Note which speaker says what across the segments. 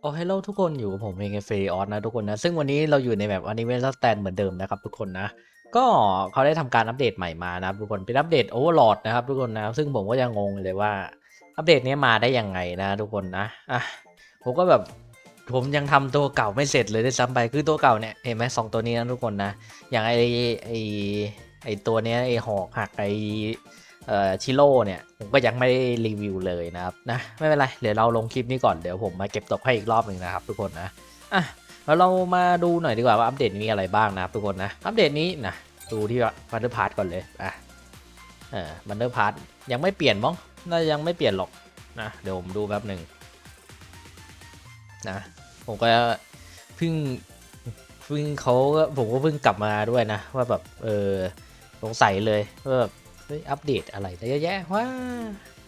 Speaker 1: โอ้ Hello ทุกคนอยู่กับผมเองเฟย์ออสนะทุกคนนะ ซึ่งวันนี้เราอยู่ในแบบอนิเมะสแตนเหมือนเดิมนะครับทุกคนนะ ก็เขาได้ทำการอัปเดตใหม่มานะทุกคนเป็นอัปเดตโอเวอร์ลอดนะครับทุกคนนะซึ่งผมก็ยังงงเลยว่าอัปเดตนี้มาได้ยังไงนะทุกคนนะอะผมก็แบบผมยังทำตัวเก่าไม่เสร็จเลยได้ซ้ำไปคือตัวเก่าเนี่ยเห็นไหมสองตัวนี้นะทุกคนนะ อย่างไอไอไอตัวเนี้ยไอหอกหักไอเอ่อ ชิโร่เนี่ยผมก็ยังไม่ได้รีวิวเลยนะครับนะไม่เป็นไรเดี๋ยวเราลงคลิปนี้ก่อนเดี๋ยวผมมาเก็บตกให้อีกรอบหนึ่งนะครับทุกคนนะอะแล้วเรามาดูหน่อยดีกว่าว่าอัปเดตมีอะไรบ้างนะครับทุกคนนะอัปเดตนี้นะดูที่บันเดอร์พาร์ก่อนเลยอะเออบันเดอร์พาร์ยังไม่เปลี่ยนมั้งน่ายังไม่เปลี่ยนหรอกนะเดี๋ยวผมดูแป๊บหนึ่งนะผมก็เพิ่งเพิ่งเขาก็ผมก็เพิ่งกลับมาด้วยนะว่าแบบเออสงสัยเลยว่าแบบ เฮ้ยอัปเดตอะไรเยอะแยะว้า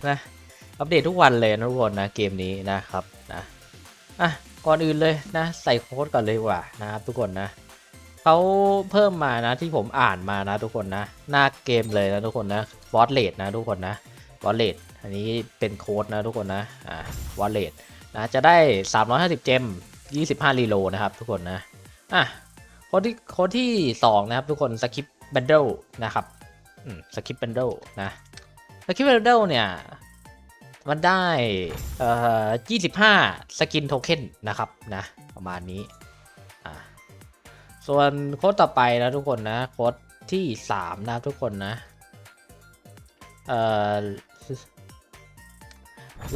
Speaker 1: นะอัปเดตทุกวันเลยนะทุกคนนะเกมนี้นะครับนะอะก่อนอื่นเลยนะใส่โค้ดก่อนเลยกว่านะครับทุกคนนะเขาเพิ่มมานะที่ผมอ่านมานะทุกคนนะหน้าเกมเลยนะทุกคนนะบอสเลดนะทุกคนนะบอสเลดอันนี้เป็นโค้ดนะทุกคนนะอ่าวอลเลดนะจะได้ 350 เจม 25 รีโลนะครับทุกคนนะอะโค้ดที่โค้ดที่สองนะครับทุกคนสคริปบันเดิลนะครับ สคริปบันเดลนะสคริปบันเดลเนี่ย มันได้เอ่อ25สกินโทเค็นนะครับนะ ประมาณนี้อ่าส่วนโค้ดต่อไปนะทุกคนนะโค้ดที่3นะทุกคนนะเอ่อ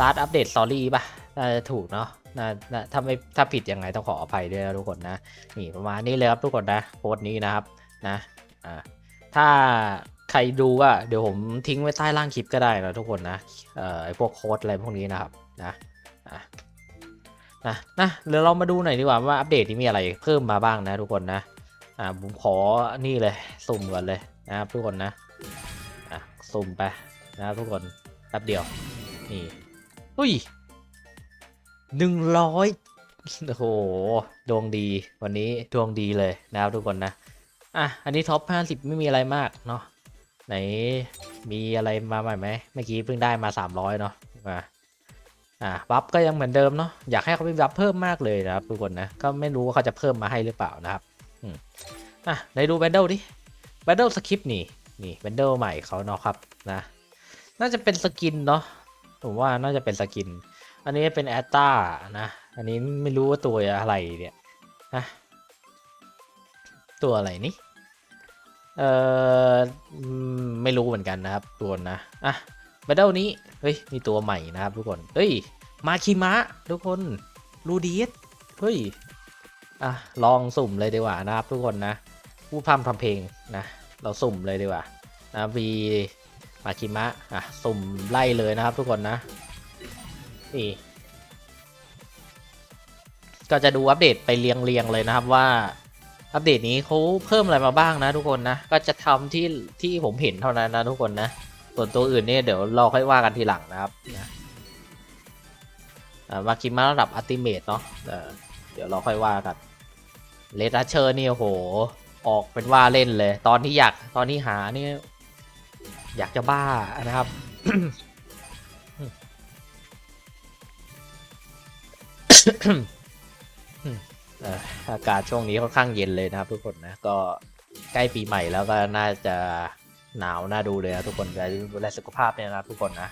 Speaker 1: ลาดอัปเดตสตอรี่ป่ะน่าจะถูกเนาะน่าน่าถ้าไม่ถ้าผิดยังไงต้องขออภัยด้วยนะทุกคนนะ นี่ประมาณนี้เลยครับทุกคนนะโค้ดนี้นะครับนะอ่าถ้า ใครดูก็เดี๋ยวผมทิ้งไว้ใต้ล่างคลิปก็ได้นะทุกคนนะเอ่อไอพวกโค้ดอะไรพวกนี้นะครับนะอะนะนะเดี๋ยวเรามาดูหน่อยดีกว่าว่าอัปเดตนี้มีอะไรเพิ่มมาบ้างนะทุกคนนะอ่าผมขอนี่เลยสุ่มก่อนเลยนะครับทุกคนนะอะสุ่มไปนะครับทุกคนแป๊บเดียวนี่อุ้ยหนึ่งร้อยโอ้โหดวงดีวันนี้ดวงดีเลยนะครับทุกคนนะอะอันนี้ท็อป 50 ไม่มีอะไรมากเนาะ ไหนมีอะไรมาใหม่ไหมเมื่อกี้เพิ่งได้มา 300 เนาะมาอะบัฟก็ยังเหมือนเดิมเนาะอยากให้เขาไปบัฟเพิ่มมากเลยนะครับทุกคนนะก็ไม่รู้ว่าเขาจะเพิ่มมาให้หรือเปล่านะครับอืมอะไหนดูแบนเดิลดิแบนเดิลสคริปต์นี่นี่แบนเดิลใหม่เขาเนาะครับนะน่าจะเป็นสกินเนาะผมว่าน่าจะเป็นสกิน อันนี้เป็นแอตตานะอันนี้ไม่รู้ว่าตัวอะไรเนี่ยนะตัวอะไรนี่ เออไม่รู้เหมือนกันนะครับตัวนะ อะบัดเดิลนี้ เฮ้ย มีตัวใหม่นะครับทุกคน เฮ้ย มาคิมะทุกคน ลูดีสเฮ้ย อะ ลองสุ่มเลยดีกว่านะครับทุกคนนะผู้พำทำเพลงนะ เราสุ่มเลยดีกว่านะวีมาคิมะ อะ สุ่มไล่เลยนะครับทุกคนนะ นี่ ก็จะดูอัปเดตไปเรียงๆเลยนะครับว่า อัปเดตนี้เขาเพิ่มอะไรมาบ้างนะทุกคนนะ ก็จะทำที่ที่ผมเห็นเท่านั้นนะทุกคนนะ ส่วนตัวอื่นเนี่ยเดี๋ยวราค่อยว่ากันทีหลังนะครับนะมาคิมาระดับอัติเมตเนาะเดี๋ยวเราค่อยว่ากันเลดเชอร์นี่โอ้โห ออกเป็นว่าเล่นเลย ตอนที่อยากตอนที่หานี่อยากจะบ้านะครับ อากาศช่วงนี้ค่อนข้างเย็นเลยนะครับ ทุกคนนะก็ใกล้ปีใหม่แล้วก็น่าจะหนาวน่าดูเลยนะทุกคนอย่าลืมดูแลสุขภาพเนี่ยนะทุกคนนะ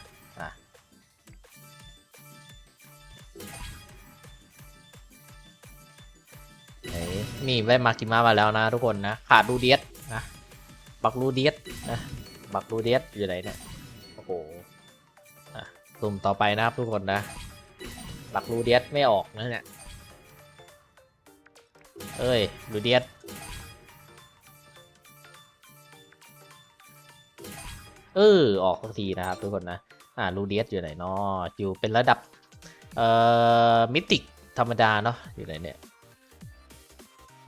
Speaker 1: นี่ได้มากิมามาแล้วนะทุกคนนะขาดรูเดียสนะบักรูเดียสนะบักรูเดียสอยู่ไหนเนี่ยโอ้โหอะตุ่มต่อไปนะครับทุกคนนะบักรูเดียสไม่ออกนะเนี่ย เอ้ยลูเดียสเออออกสักทีนะครับทุกคนนะ อ่าลูเดียสอยู่ไหนเนาะอยู่เป็นระดับ เอ่อ มิติกธรรมดาเนาะอยู่ไหนเนี่ย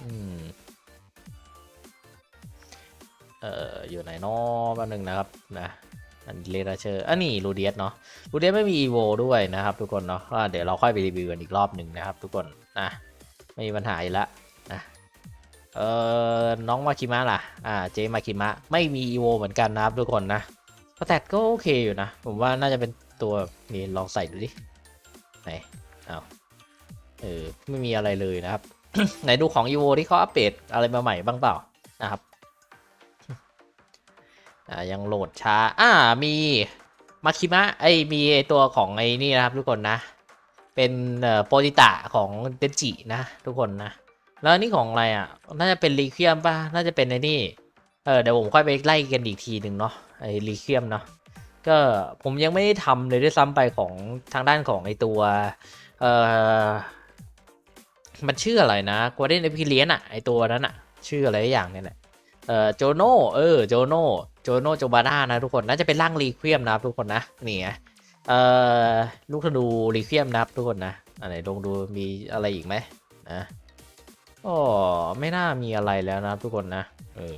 Speaker 1: อืม เอ่อ อยู่ไหนเนาะแป๊บนึงนะครับนะอันเลราเชอร์อันนี้ลูเดียสเนาะลูเดียสไม่มีอีโวด้วยนะครับทุกคนเนาะเดี๋ยวเราค่อยไปรีวิวกันอีกรอบหนึ่งนะครับทุกคนนะไม่มีปัญหาอีกแล้ว เออน้องมาคิมะล่ะ อ่า เจมาคิมะ ไม่มีอีโวเหมือนกันนะครับทุกคนนะสแตทก็โอเคอยู่นะ ผมว่าน่าจะเป็นตัวนี่ลองใส่ดูดิ ไหน เอาเออ ไม่มีอะไรเลยนะครับ ไหนดูของ EVO ที่เขาอัปเดตอะไรมาใหม่บ้างเปล่านะครับ อ่า ยังโหลดช้า อ่า มีมาคิมะ ไอมีไอตัวของไอนี่นะครับทุกคนนะ เป็นเอ่อโปรติตะของเดนจินะ ทุกคนนะ แล้วนี่ของอะไรอะ น่าจะเป็นรีเคียมป่ะ น่าจะเป็นไอ้นี่ เออเดี๋ยวผมค่อยไปไล่กันอีกทีหนึ่งเนาะ ไอ้รีเคียมเนาะ ก็ผมยังไม่ได้ทำเลยด้วยซ้ำไปของทางด้านของไอตัว เออมันชื่ออะไรนะกวาเดนเอพิเลียนอะไอตัวนั้นอะชื่ออะไรอย่างเนี่ยแหละ เออโจโนเออ โจโนโจโนโจบาน่านะทุกคน น่าจะเป็นร่างรีเคียมนะครับทุกคนนะ นี่ไงเอ่อลูกธนูรีเคียมนะครับทุกคนนะอันไหนลองดูมีอะไรอีกไหมนะ อ๋อไม่น่ามีอะไรแล้วนะทุกคนนะ เออ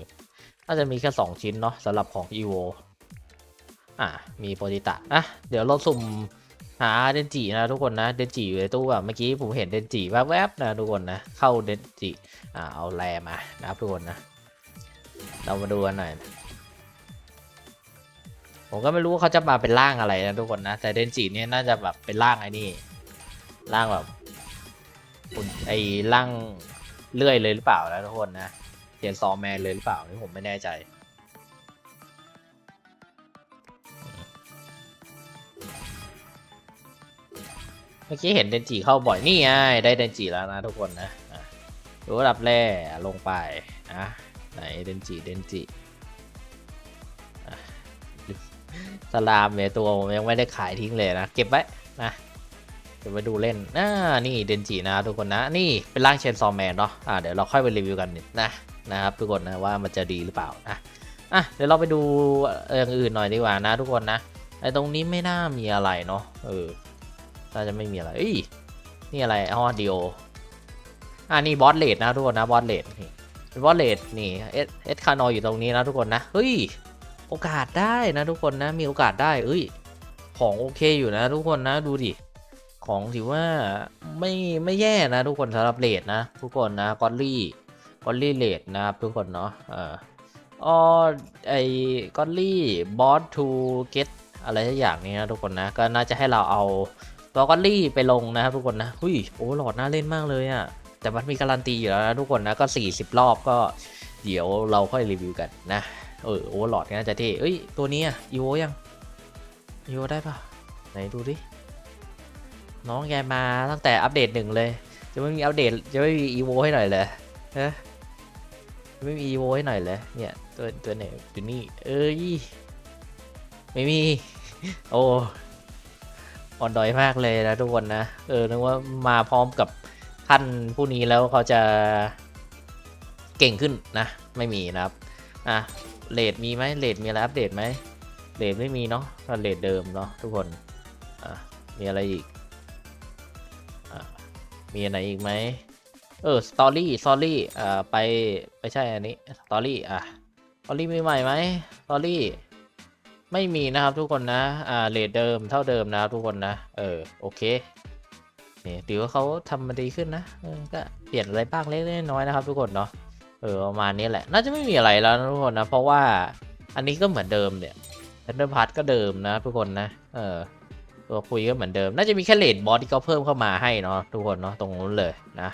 Speaker 1: น่าจะมีแค่สองชิ้นเนาะสำหรับของ EVO อะ มีโปรติตะอะ เดี๋ยวเราสุ่มหาเดนจินะทุกคนนะ เดนจิอยู่ในตู้อะเมื่อกี้ผมเห็นเดนจิแวบๆนะทุกคนนะ เข้าเดนจิอ่าเอาแรมานะครับทุกคนนะ เรามาดูกันหน่อย ผมก็ไม่รู้ว่าเขาจะมาเป็นร่างอะไรนะทุกคนนะ แต่เดนจิเนี่ยน่าจะแบบเป็นร่างไอ้นี่ ร่างแบบไอ้ร่าง เลื่อยเลยหรือเปล่านะทุกคนนะเขียนซอแมนเลยหรือเปล่านี่ผมไม่แน่ใจเมื่อกี้เห็นเดนจิเข้าบ่อยนี่ไงได้เดนจิแล้วนะทุกคนนะดูระดับแร่ลงไปนะไหนเดนจิเดนจิสลามเนี่ยตัวผมยังไม่ได้ขายทิ้งเลยนะ เก็บไว้นะ เก็บไว้ดูเล่นอ่านี่เดนจินะทุกคนนะ นี่เป็นร่างเชนซอมแมนเนาะอ่าเดี๋ยวเราค่อยไปรีวิวกันนะนะครับทุกคนนะว่ามันจะดีหรือเปล่านะอะเดี๋ยวเราไปดูอย่างอื่นหน่อยดีกว่านะทุกคนนะไอ้ตรงนี้ไม่น่ามีอะไรเนาะเออน่าจะไม่มีอะไรอ้ยนี่อะไรอ๋อเดียวอ่านี่บอสเลดนะทุกคนนะบอสเลดนี่เป็นวอลเลตนี่เอสเอสคานออยู่ตรงนี้นะทุกคนนะเฮ้ยโอกาสได้นะทุกคนนะมีโอกาสได้เอ้ยของโอเคอยู่นะทุกคนนะดูดิ ของถือว่าไม่ไม่แย่นะทุกคนสำหรับเลทนะ ทุกคนนะกอลลี่กอลลี่เลทนะครับทุกคนเนาะเอ่ออไอกอลลี่บอสทูเกตอะไรสักอย่างนี้นะทุกคนนะก็น่าจะให้เราเอาตัวกอลลี่ไปลงนะครับทุกคนนะหุยโอ้หลอดน่าเล่นมากเลยอะ่ะแต่มันมีการันตีอยู่แล้วนะทุกคนนะก็ 40 รอบก็เดี๋ยวเราค่อยรีวิวกันนะเออโอเวอร์ลอดน่าจะเท่เอ้ยตัวนี้อะอีโวยังอีโวได้ปะไหนดูดิ น้องแกมาตั้งแต่อัปเดตหนึ่งเลย จะไม่มีอัปเดตจะไม่มีอีโวให้หน่อยเลยฮะไม่มีอีโวให้หน่อยเลยเนี่ยตัวตัวไหนอยู่นี่เอ้ยไม่มี โอ้อ่อนดอยมากเลยนะทุกคนนะ เออนึกว่ามาพร้อมกับท่านผู้นี้แล้วเขาจะเก่งขึ้นนะ ไม่มีนะครับ อะเลดมีไหมเลดมีอะไรอัปเดตไหมเลดไม่มีเนาะเลดเดิมเนาะทุกคน อะ มีอะไรอีก มีอะไรอีกไหมเออสตอรี่สตอรี่อ่าไปไม่ใช่อันนี้สตอรี่อะสตอรี่มีใหม่ไหมสตอรี่ไม่มีนะครับทุกคนนะอ่าเลดเดิมเท่าเดิมนะครับทุกคนนะ เออโอเคนี่ถือว่าเขาทำมาดีขึ้นนะก็เปลี่ยนอะไรบ้างเล็กๆน้อยๆนะครับ ทุกคนเนาะเออประมาณนี้แหละ น่าจะไม่มีอะไรแล้วนะทุกคนนะ เพราะว่าอันนี้ก็เหมือนเดิมเนี่ยเทนเดอร์พาร์ทก็เดิมนะทุกคนนะ เออ ตัวคุยก็เหมือนเดิม น่าจะมีแค่เลดบอสที่เขาเพิ่มเข้ามาให้เนาะทุกคนเนาะตรงนู้นเลยนะ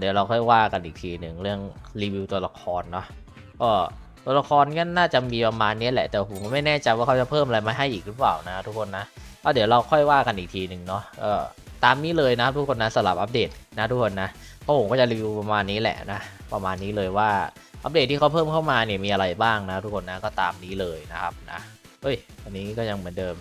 Speaker 1: เดี๋ยวเราค่อยว่ากันอีกทีหนึ่งเรื่องรีวิวตัวละครเนาะก็ตัวละครก็น่าจะมีประมาณนี้แหละแต่ผมก็ไม่แน่ใจว่าเขาจะเพิ่มอะไรมาให้อีกหรือเปล่านะ ทุกคนนะก็เดี๋ยวเราค่อยว่ากันอีกทีหนึ่งเนาะเออตามนี้เลยนะทุกคนนะสำหรับอัปเดตนะทุกคนนะเพราะผมก็จะรีวิวประมาณนี้แหละนะประมาณนี้เลยว่าอัปเดตที่เขาเพิ่มเข้ามาเนี่ยมีอะไรบ้างนะ ทุกคนนะก็ตามนี้เลยนะครับนะเฮ้ยอันนี้ก็ยังเหมือนเดิม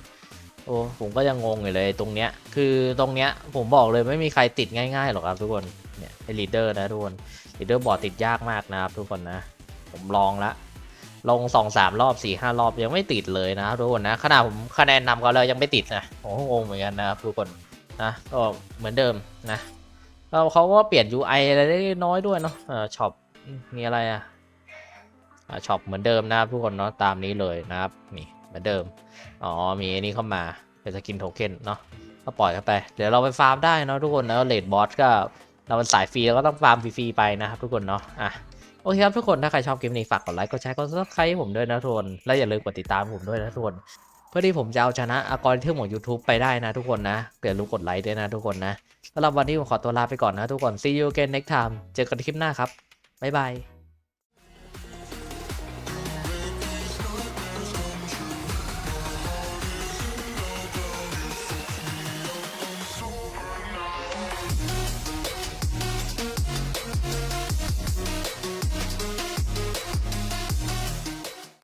Speaker 1: โอ้ผมก็ยังงงอยู่เลยตรงเนี้ย คือตรงเนี้ยผมบอกเลยไม่มีใครติดง่ายๆหรอกครับทุกคน เนี่ยไอลีดเดอร์นะทุกคนลีดเดอร์บอร์ดติดยากมากนะครับทุกคนนะ ผมลองละ ลงสองสามรอบสี่ห้ารอบยังไม่ติดเลยนะทุกคนนะขนาดผมคะแนนนำเขาเลยยังไม่ติดนะผมก็งงเหมือนกันนะครับทุกคนนะก็เหมือนเดิมนะก็เขาก็เปลี่ยน UI อะไรได้น้อยด้วยเนาะเออช็อปมีอะไรอะช็อปเหมือนเดิมนะครับทุกคนเนาะตามนี้เลยนะครับนี่ มือนเดิม อ๋อ มีอันนี้เข้ามา เป็นสกินโทเค็นเนาะ ก็ปล่อยเข้าไป เดี๋ยวเราไปฟาร์มได้เนาะทุกคนแล้วเลดบอสก็เราเป็นสายฟรีแล้วก็ต้องฟาร์มฟรีๆไปนะครับทุกคนเนาะ อะโอเคครับทุกคนถ้าใครชอบคลิปนี้ฝากกดไลค์กดแชร์กดซับสไครต์ผมด้วยนะทุกคนและอย่าลืมกดติดตามผมด้วยนะทุกคนเพื่อที่ผมจะเอาชนะอัลกอริทึมของ YouTube ไปได้นะทุกคนนะอย่าลืมกดไลค์ด้วยนะทุกคนนะสำหรับวันนี้ผมขอตัวลาไปก่อนนะทุกคน see you again next time เจอกันคลิปหน้าครับบ๊ายบาย